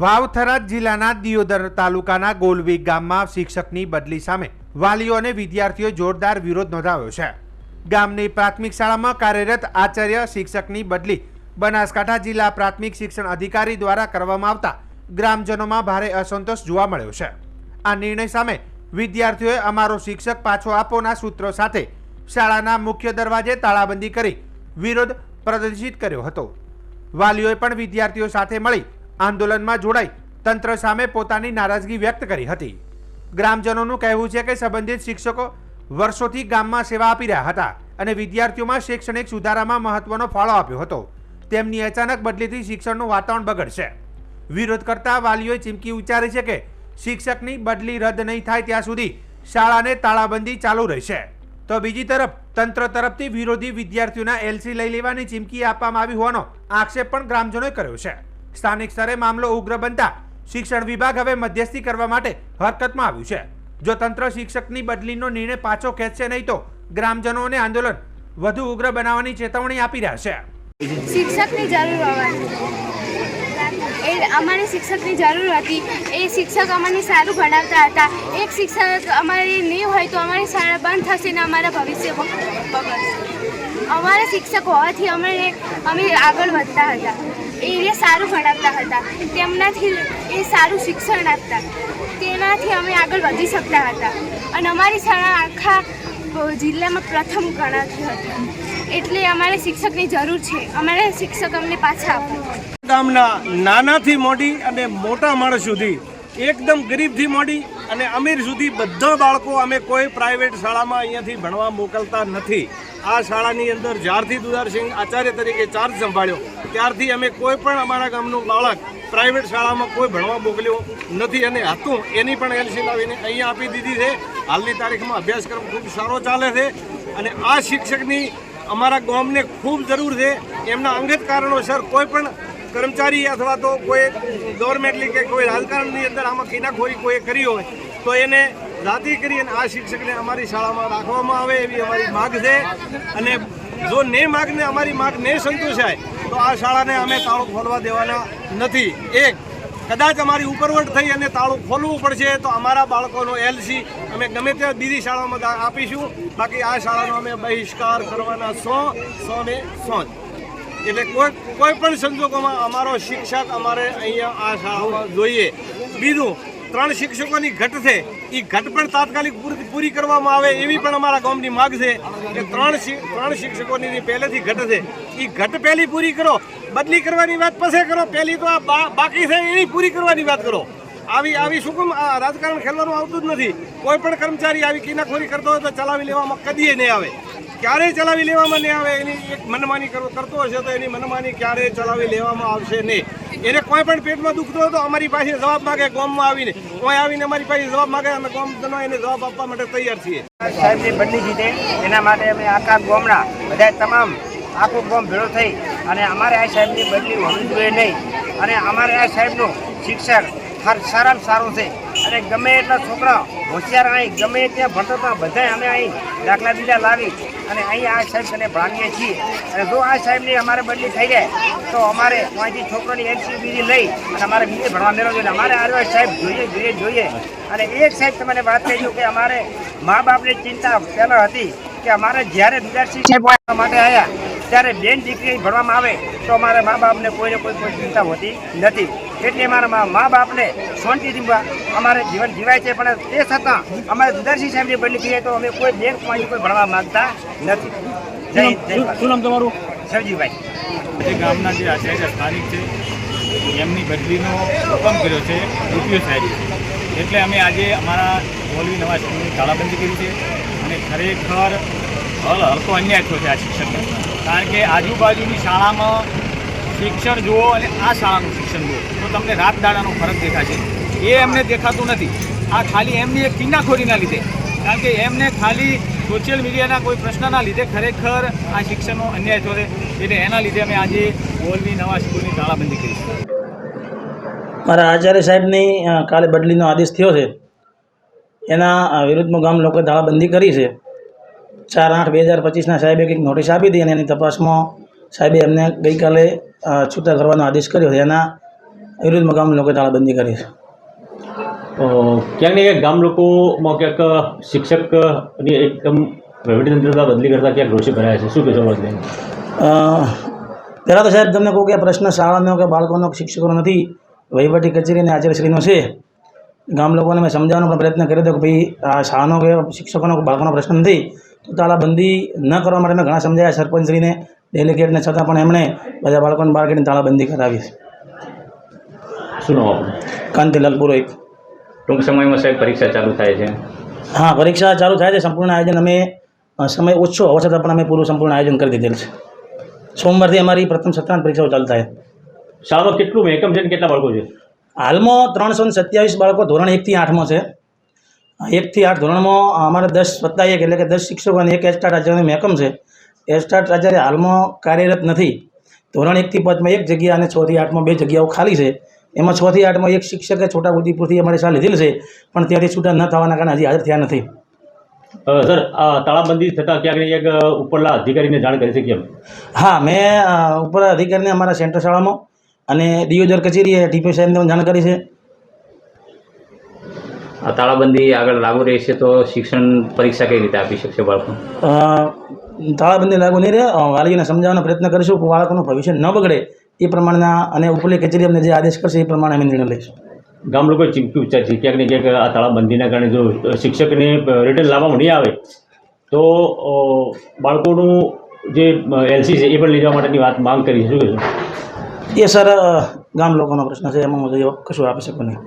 વાવથરા જિલ્લાના દિયોદર તાલુકાના ગોલવી ગામમાં શિક્ષકની બદલી સામે વાલીઓ અને વિદ્યાર્થીઓએ જોરદાર વિરોધ નોંધાવ્યો છે. ગામની પ્રાથમિક શાળામાં કાર્યરત આચાર્ય શિક્ષકની બદલી બનાસકાંઠા જિલ્લા પ્રાથમિક શિક્ષણ અધિકારી દ્વારા કરવામાં આવતા ગ્રામજનોમાં ભારે અસંતોષ જોવા મળ્યો છે. આ નિર્ણય સામે વિદ્યાર્થીઓએ અમારો શિક્ષક પાછો આપોના સૂત્રો સાથે શાળાના મુખ્ય દરવાજે તાળાબંધી કરી વિરોધ પ્રદર્શિત કર્યો હતો. વાલીઓએ પણ વિદ્યાર્થીઓ સાથે મળી આંદોલનમાં જોડાઈ તંત્ર સામે પોતાની નારાજગી વ્યક્ત કરી હતી. ગ્રામજનોનું કહેવું છે કે સંબંધિત શિક્ષકો વર્ષોથી ગામમાં સેવા આપી રહ્યા હતા અને વિદ્યાર્થીઓમાં શૈક્ષણિક સુધારામાં મહત્વનો ફાળો આપ્યો હતો. તેમની અચાનક બદલીથી શિક્ષણનું વાતાવરણ બગડશે. વિરોધ કરતા વાલીઓએ ચીમકી ઉચ્ચારી છે કે શિક્ષકની બદલી રદ નહીં થાય ત્યાં સુધી શાળાને તાળાબંધી ચાલુ રહેશે. તો બીજી તરફ તંત્ર તરફથી વિરોધી વિદ્યાર્થીઓના એલસી લઈ લેવાની ચીમકી આપવામાં આવી હોવાનો આક્ષેપ પણ ગ્રામજનોએ કર્યો છે. સ્થાનિક સ્તરે મામલો ઉગ્ર બનતા શિક્ષણ વિભાગ હવે મધ્યસ્થી કરવા માટે હરકતમાં આવ્યું છે. જો તંત્ર શિક્ષકની બદલીનો નિર્ણય પાછો ખેંચશે નહીં તો ગ્રામજનોને આંદોલન વધુ ઉગ્ર બનાવવાની ચેતવણી આપી રહ્યા છે. શિક્ષકની જરૂર હોવાની. એ અમારે શિક્ષકની જરૂર હતી. એ શિક્ષક અમને સારું ભણાવતા હતા. એક શિક્ષક અમારી નહીં હોય તો અમારી શાળા બંધ થશે ને અમારા ભવિષ્ય અમારા શિક્ષક હોવાથી અમે અમે આગળ વધતા હતા. એ સારું ભણાવતા હતા. તેમનાથી એ સારું શિક્ષણ આપતા. તેનાથી અમે આગળ વધી શકતા હતા. અને અમારી શાળા આખા જિલ્લામાં પ્રથમ ગણાતી હતી. એટલે અમારે શિક્ષકની જરૂર છે. અમારે શિક્ષક અમને પાછા આપો. ગામના નાનાથી મોટી અને મોટા માણસ સુધી, એકદમ ગરીબથી મોડી અને અમીર સુધી બધા બાળકો અમે કોઈ પ્રાઇવેટ શાળામાં અહીંયાથી ભણવા મોકલતા નથી. આ શાળાની અંદર જ્યારથી દુધારસિંહ આચાર્ય તરીકે ચાર્જ સંભાળ્યો. ત્યારથી અમે કોઈ પણ અમારા ગામનું બાળક પ્રાઇવેટ શાળામાં કોઈ ભણવા મોકલ્યો નથી અને હતું, એની પણ એલસી લાવીને અહીંયા આપી દીધી છે. હાલની તારીખમાં અભ્યાસક્રમ ખૂબ સારો ચાલે છે અને આ શિક્ષકની અમારા ગામને ખૂબ જરૂર છે. એમના અંગત કારણોસર કોઈ પણ કર્મચારી અથવા તો કોઈ ગવર્મેન્ટલી કે કોઈ રાજકારણની અંદર આમાં કિનાખોરી કોઈ કરી હોય, તો એને જાતિ કરી અને આ શિક્ષકને અમારી શાળામાં રાખવામાં આવે એવી અમારી માગ છે. અને જો ને માગને અમારી માગ ને સંતોષાય તો આ શાળાને અમે તાળું ખોલવા દેવાના નથી. એક, કદાચ અમારી ઉપરવટ થઈ અને તાળું ખોલવું પડશે તો અમારા બાળકોનો એલસી અમે ગમે ત્યાં બીજી શાળામાં આપીશું. બાકી આ શાળાનો અમે બહિષ્કાર કરવાના સો સો ને સો એટલે કોઈ કોઈ પણ સંજોગોમાં અમારો શિક્ષક અમારે અહીંયા આ શાળામાં જોઈએ. બીજું, ત્રણ શિક્ષકોની ઘટ છે. એ ઘટ પણ તાત્કાલિક પૂરી કરવામાં આવે એવી પણ અમારા ગામની માગ છે કે ત્રણ ત્રણ શિક્ષકોની પહેલેથી ઘટ છે એ ઘટ પહેલી પૂરી કરો, બદલી કરવાની વાત પછી કરો, પહેલી તો આ બાકી છે એની પૂરી કરવાની વાત કરો. આવી આવી શું કેમ રાજકારણ ખેલવાનું આવતું જ નથી. કોઈ પણ કર્મચારી આવી કિનાખોરી કરતો હોય તો ચલાવી લેવામાં કદીએ નહીં આવે. ક્યારેય ચલાવી લેવામાં નહીં આવે, એની એક મનમાની કરો, કરતો હશે તો એની મનમાની ક્યારેય ચલાવી લેવામાં આવશે નહીં. એને કોઈ પણ પેટમાં દુખતો હતો અમારી પાસે જવાબ માગે ગોમમાં આવીને. કોઈ આવીને અમારી પાસે જવાબ માગે, અમે ગામજનો એને જવાબ આપવા માટે તૈયાર છીએ. સાહેબની બદલી જીતે, એના માટે અમે આખા ગોમના બધા તમામ આખું ગામ ભેળો થઈ અને અમારે આ સાહેબની બદલી હોવી જોઈએ નહીં. અને અમારે આ સાહેબનું શિક્ષણ સારામાં સારું છે. અને ગમે એટલા છોકરા હોશિયાર અહીં ગમે ત્યાં ભણતા બધા અમે અહીં દાખલા બીજા લાવી અને અહીં આ સાહેબ કને ભણાવીએ છીએ. અને જો આ સાહેબની અમારે બદલી થઈ જાય, તો અમારે અહીંથી છોકરોની એલસી બીજી લઈ અને અમારે બીજે ભણવા મેળવવું જોઈએ અમારે આ સાહેબ જોઈએ જોઈએ જોઈએ. અને એક સાહેબ તમને વાત કહી કે અમારે મા બાપની ચિંતા પહેલાં હતી કે અમારે જ્યારે વિદ્યાર્થી સાહેબ માટે આવ્યા ત્યારે બેન દીકરી ભણવામાં આવે, તો અમારા મા બાપને કોઈને કોઈ કોઈ ચિંતા હોતી નથી. એટલે અમારા મા મા બાપને શાંતિથી અમારે જીવન જીવાય છે પણ તે છતાં અમારે દુધારસિંહ સાહેબની બદલી થઈ જાય તો અમે કોઈ બેંકમાંથી કોઈ ભણવા માંગતા નથી. જય જય શું નામ તમારું? સરજીભાઈ જે ગામના જે આચાર્ય સ્થાનિક છે એમની બદલીનો હુકમ કર્યો છે રૂપિયો સાહેબ. એટલે અમે આજે અમારા મોલવી નવા સ્કૂલની તાળાબંધી કરી છે અને ખરેખર હલ હલકો અન્યાય થયો છે આ શિક્ષકને કારણ કે આજુબાજુની શાળામાં શિક્ષણ જુઓ અને આ શાળાનું શિક્ષણ જુઓ. તો તમને રાત દાડાનો ફરક દેખાશે. એ એમને દેખાતું નથી. આ ખાલી એમની એક કિન્નાખોરીના લીધે. કારણ કે એમને ખાલી સોશિયલ મીડિયાના કોઈ પ્રશ્નના લીધે ખરેખર આ શિક્ષણનો અન્યાય થયો એટલે એના લીધે અમે આજે મોલવી નવા સ્કૂલની તાળાબંધી કરી મારા આચાર્ય સાહેબની કાલે બદલીનો આદેશ થયો છે. એના વિરુદ્ધમાં ગામ લોકોએ તાળાબંધી કરી છે. ચાર આઠ બે હજાર પચીસના સાહેબે કંઈક નોટિસ આપી હતી અને એની તપાસમાં સાહેબે એમને ગઈકાલે છૂટા કરવાનો આદેશ કર્યો એના વિરુદ્ધમાં ગામ લોકોએ તાળાબંધી કરી છે. ક્યાંક ને ક્યાંક ગામ લોકોમાં ક્યાંક શિક્ષકની એકદમ વહીવટીતંત્રતા બદલી કરતા ક્યાંક રોષે ભરાયા છે. શું કહેશો બદલી પહેલાં તો સાહેબ તમને કહું કે પ્રશ્ન શાળાનો કે બાળકોનો શિક્ષકોનો નથી. વહીવટી કચેરી અને આચાર્યશ્રીનો છે. ગામ લોકોને મેં સમજાવવાનો પણ પ્રયત્ન કર્યો હતો કે ભાઈ આ શાળાનો કે શિક્ષકોનો બાળકોનો પ્રશ્ન નથી. તો તાળાબંધી ન કરવા માટે મેં ઘણા સમજાયા સરપંચશ્રીને. ડેલિગેટને છતાં પણ એમણે બધા બાળકોને બહાર કાઢીને તાળાબંધી કરાવી છે. શું નામ આપણું કાંતિલાલ પુરોહિત. ટૂંક સમયમાં સાહેબ પરીક્ષા ચાલુ થાય છે. હા પરીક્ષા ચાલુ થાય છે સંપૂર્ણ આયોજન અમે સમય ઓછો હોવા છતાં પણ અમે પૂરું સંપૂર્ણ આયોજન કરી દીધેલ છે. સોમવારથી અમારી પ્રથમ સત્રાંત પરીક્ષાઓ ચાલુ થાય. શાળામાં કેટલું એકમ છે કેટલા બાળકો છે? હાલમાં ત્રણસો ને સત્યાવીસ બાળકો ધોરણ એકથી આઠમાં છે. એકથી આઠ ધોરણમાં અમારે દસ વત્તા એક એટલે કે દસ શિક્ષકો અને એક એસ્ટાટ આચાર્યનું મહેકમ છે. એસ્ટાટ આચાર્ય હાલમાં કાર્યરત નથી. ધોરણ એકથી પાંચમાં એક જગ્યા અને છથી આઠમાં બે જગ્યાઓ ખાલી છે. એમાં છથી આઠમાં એક શિક્ષકે છોટા અમારી અમારે શાળા લીધેલ છે પણ ત્યાંથી છૂટા ન થવાના કારણે હજી હાજર થયા નથી. સર આ તાળાબંધી થતાં ક્યાંક એક ઉપરલા ઉપરના અધિકારીને જાણ કરી છે કેમ? હા મેં ઉપરના અધિકારીને અમારા સેન્ટર શાળામાં અને ડીઓજર કચેરીએ ટીપી સાહેબને જાણ કરી છે. આ તાળાબંધી આગળ લાગુ રહેશે તો શિક્ષણ પરીક્ષા કઈ રીતે આપી શકશે બાળકો? તાળાબંધી લાગુ નહીં રહે. વાલીઓને સમજાવવાનો પ્રયત્ન કરીશું. કે બાળકોનું ભવિષ્ય ન બગડે એ પ્રમાણના અને ઉપલી કચેરી અમને જે આદેશ કરશે એ પ્રમાણે અમે નિર્ણય લઈશું. ગામ લોકો ચીમકી ઉચ્ચાર છે. ક્યાંક ને ક્યાંક આ તાળાબંધીના કારણે જો શિક્ષકને રિટર્ન લાવવામાં નહીં આવે તો બાળકોનું જે એલસી છે એ પણ લઈ જવા માટેની વાત માંગ કરી શું કહેશું એ સર ગામ લોકોનો પ્રશ્ન છે. એમાં હું કશું આપી શકું નહીં.